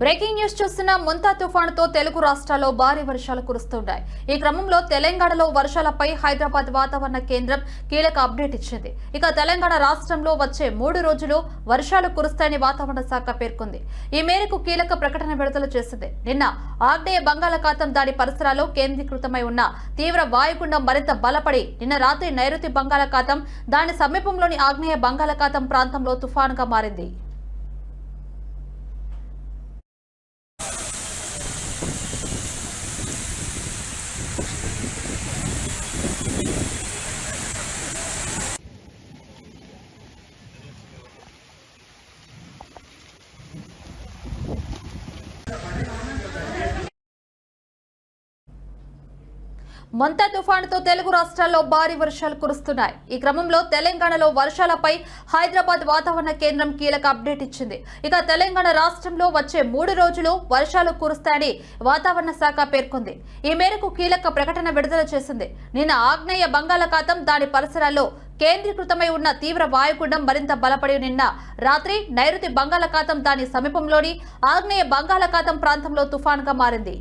Breaking news చూస్తున్న ముంతా తుఫానుతో తెలుగు రాష్ట్రాల్లో భారీ వర్షాలు కురుస్తున్నాయి ఈ క్రమంలో తెలంగాణలో వర్షాలపై హైదరాబాద్ వాతావరణ కేంద్రం కీలక అప్డేట్ ఇచ్చింది. ఇక తెలంగాణ రాష్ట్రంలో వచ్చే మూడు రోజులు వర్షాలు కురుస్తాయని వాతావరణ శాఖ పేర్కొంది. ఈ మేరకు కీలక ప్రకటన విడుదల చేసింది. నిన్న ఆగ్నేయ బంగాళాఖాతం దాని పరిసరాల్లో కేంద్రీకృతమై ఉన్న తీవ్ర వాయుగుండం మరింత బలపడి నిన్న రాత్రి నైరుతి బంగాళాఖాతం దాని సమీపంలోని ఆగ్నేయ బంగాళాఖాతం ప్రాంతంలో తుఫానుగా మారింది. మంత తుఫానుతో తెలుగు రాష్ట్రాల్లో భారీ వర్షాలు కురుస్తున్నాయి. ఈ క్రమంలో తెలంగాణలో వర్షాలపై హైదరాబాద్ వాతావరణ కేంద్రం కీలక అప్డేట్ ఇచ్చింది. ఇక తెలంగాణ రాష్ట్రంలో వచ్చే మూడు రోజులు వర్షాలు కురుస్తాయని వాతావరణ శాఖ పేర్కొంది. ఈ మేరకు కీలక ప్రకటన విడుదల చేసింది. నిన్న ఆగ్నేయ బంగాళాఖాతం దాని పరిసరాల్లో కేంద్రీకృతమై ఉన్న తీవ్ర వాయుగుండం మరింత బలపడి నిన్న రాత్రి నైరుతి బంగాళాఖాతం దాని సమీపంలోని ఆగ్నేయ బంగాళాఖాతం ప్రాంతంలో తుఫాన్గా మారింది.